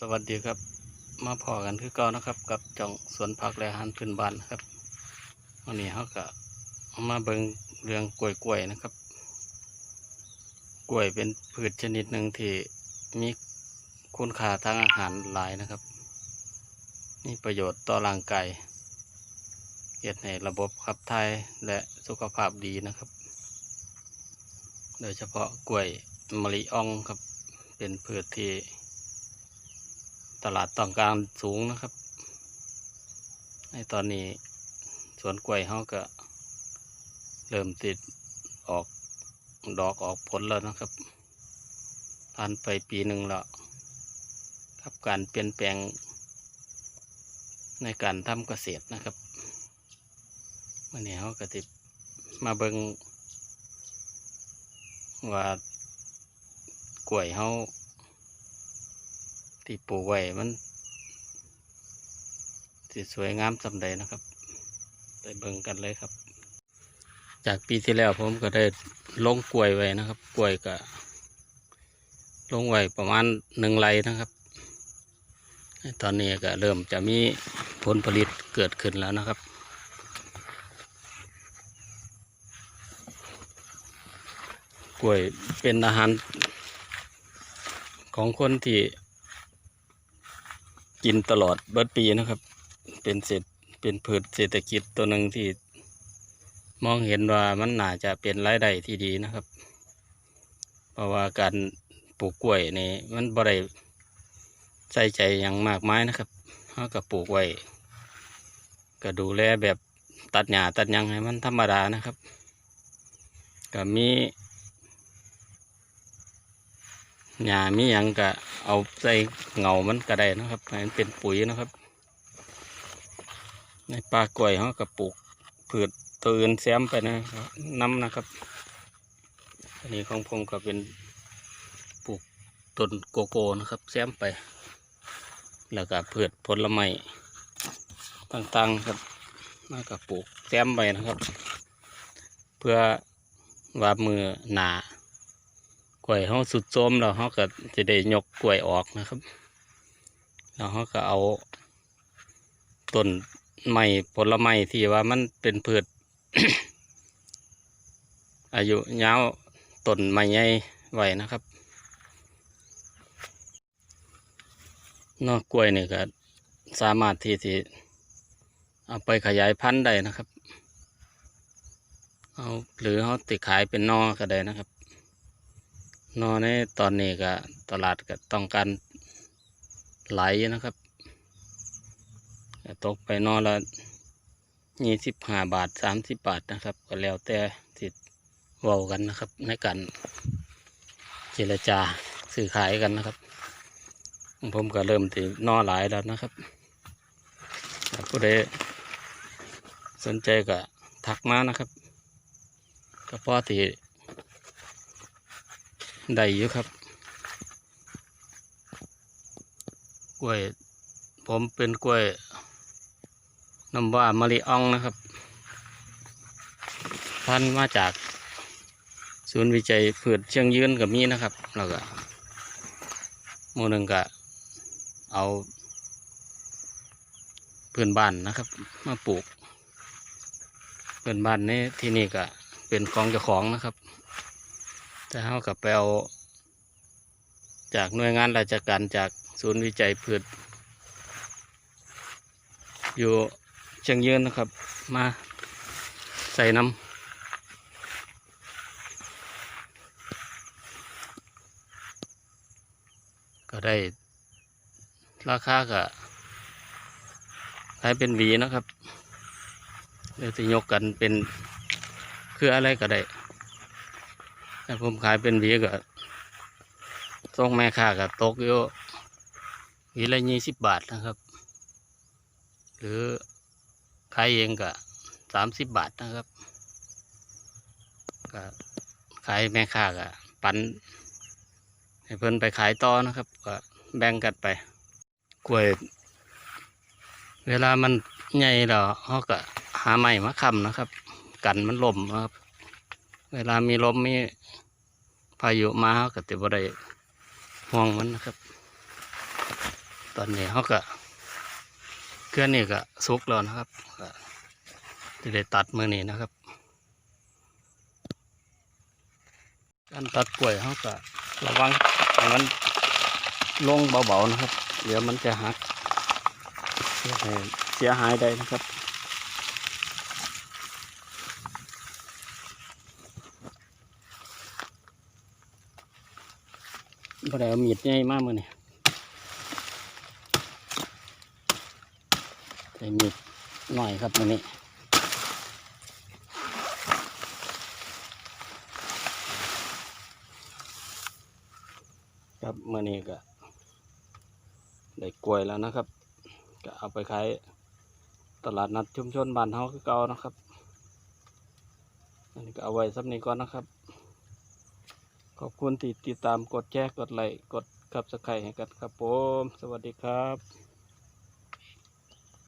สวัสดีครับ มาพอกันคือเก่านะครับ กับจ่องสวนผักและอาหารพื้นบ้านนะครับวันนี้เขาก็มาเบิ่งเรื่องกล้วยกล้วยๆนะครับ กล้วยเป็นพืชชนิดหนึ่งที่มีคุณค่าทางอาหารหลายนะครับ มีประโยชน์ต่อร่างกายเฮ็ดให้ระบบขับถ่ายและสุขภาพดีนะครับ โดยเฉพาะกล้วยมะลิอ่องครับเป็นพืชที่ ตลาดต้องการสูงนะครับในตอนนี้สวนกล้วยเขาก็ เริ่มติดออกดอกออกผลแล้วนะครับผ่านไปปีหนึ่งแล้วกับการเปลี่ยนแปลงในการทำเกษตรนะครับวันนี้เขาก็ติดมาเบิงว่า กล้วยเขา ที่ปลูกไว้มันสิสวยงามสำใดนะครับ ไปเบิ่งกันเลยครับ จากปีที่แล้วผมก็ได้ลงกล้วยไว้นะครับ กล้วยก็ลงไว้ประมาณหนึ่งไรนะครับ ตอนนี้ก็เริ่มจะมีผลผลิตเกิดขึ้นแล้วนะครับกล้วยเป็นอาหารของคนที่ กินตลอดเบิดปีนะครับ เป็นเศรษเป็นพืชเศรษฐกิจตัวหนึ่งที่ มองเห็นว่ามันน่าจะเป็นรายได้ที่ดีนะครับ เพราะว่าการปลูกกล้วยนี่มันบ่ได้ใส่ใจอย่างมากมายนะครับเขาก็ปลูกไว้ก็ดูแลแบบตัดหญ้าตัดยังให้มันธรรมดานะครับ ก็มี หญ้ามีหยังก็เอาใส่เงามันก็ได้นะครับให้มันเป็นปุ๋ยนะครับ ในป่ากล้วยเขาก็ปลูกพืชตัวอื่นแซมไปนะครับน้ำนะครับ อันนี้ของผมก็เป็นปลูกต้นโกโก้นะครับ แซมไป แล้วก็พืชผลไม้ต่างๆครับแล้วก็ปลูกแซมไปนะครับ เพื่อว่ามือหนา กล้วยเขาสุดโทมแล้วเขาก็จะได้ยกกล้วยออกนะครับ แล้วเขาก็เอาต้นไม้ผลไม้ที่ว่ามันเป็นพืชอายุยาวต้นไม้ใหญ่ไว้นะครับนอกกล้วยนี่ก็สามารถที่จะเอาไปขยายพันธุ์ได้นะครับ เอาหรือเขาติดขายเป็นนอก็ได้นะครับ นอนในตอนนี้ก็ตลาดก็ต้องการไหลนะครับตกไปนอนละยี่สิบห้าบาทสามสิบบาทนะครับ ก็แล้วแต่ติดเว้ากันนะครับ ในการเจรจาซื้อขายกันนะครับ ผมก็เริ่มตินอหลายแล้วนะครับผู้ใดสนใจก็ทักมานะครับ ก็พอที่ ได้อยู่ครับ กล้วย ผมเป็นกล้วยน้ำว่ามะลิอ่องนะครับ พันมาจาก ศูนย์วิจัยพืชเชียงยืนกับมีนะครับ แล้วก็หมู่หนึ่งก็เอาเพื่อนบ้านนะครับ มาปลูก เพื่อนบ้านนี้ที่นี่ก็เป็นของเจ้าของนะครับ แต่เขากับไปเอาจากหน่วยงานราชการจากศูนย์วิจัยพืชอยู่เชียงยืนนะครับ มาใส่น้ำก็ได้ราคาก็ขายเป็นหวีนะครับเดี๋ยวจะยกกันเป็นคืออะไรก็ได้ แต่ผมขายเป็นวีก็ส่งแม่ค้าก็ตกอยู่หวีละยี่สิบบาทนะครับ หรือขายเองก็สามสิบบาทนะครับก็ขายแม่ค้าก็ปันให้เพิ่นไปขายต่อนะครับก็แบ่งกันไปกล้วย เวลามันใหญ่แล้วเขาก็หาไม้มาค้ำนะครับ กันมันลมนะครับ เวลามีลมมีพายุมาเขาก็จะบ่ได้ห่วงมันนะครับ ตอนนี้เขาก็เครื่องนี้ก็สุกแล้วนะครับจะได้ตัดมือนี้นะครับ การตัดกล้วยเขาก็ระวังมันลงเบาๆนะครับ เดี๋ยวมันจะหักเสียหายได้นะครับ บ่ได้เอามีดใหญ่มากมือนี่ใส่มีดหน่อยครับมือนี้ครับมือนี้ก็ได้กล้วยแล้วนะครับ ก็เอาไปขายตลาดนัดชุมชนบ้านเฮาคือเก่านะครับอันนี้ก็เอาไว้สักนี้ก่อนนะครับ ขอบคุณที่ติดตามกดแชร์กดไลค์กดกับสไครให้กันครับผม สวัสดีครับ